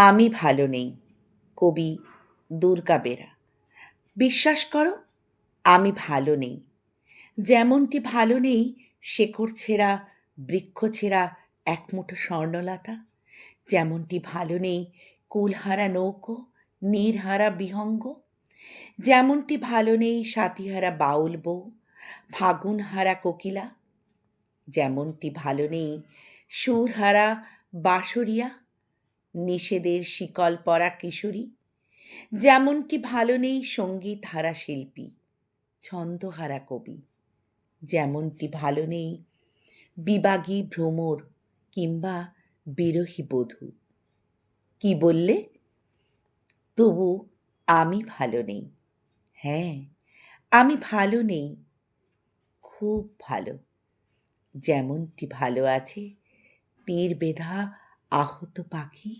আমি ভালো নেই, কবি দুর্গা বেরা। বিশ্বাস করো, আমি ভালো নেই। যেমনটি ভালো নেই শেকড় ছেঁড়া, বৃক্ষ ছেঁড়া একমুঠো স্বর্ণলতা। যেমনটি ভালো নেই, কুলহারা নৌকো, নীরহারা বিহঙ্গ। যেমনটি ভালো নেই, সাতিহারা বাউল বউ, ফাগুনহারা কোকিলা। যেমনটি ভালো নেই, সুরহারা বাঁশরিয়া। নিষেধের শিকল পরা কিশোরী। যেমনটি ভালো নেই সংগীত হারা শিল্পী, ছন্দহারা কবি। যেমনটি ভালো নেই বিবাগী ভ্রমর কিংবা বিরহী বধূ। কি বললে? তবু আমি ভালো নেই। হ্যাঁ আমি ভালো নেই, খুব ভালো। যেমনটি ভালো আছে, তীর বেধা আহত পাখি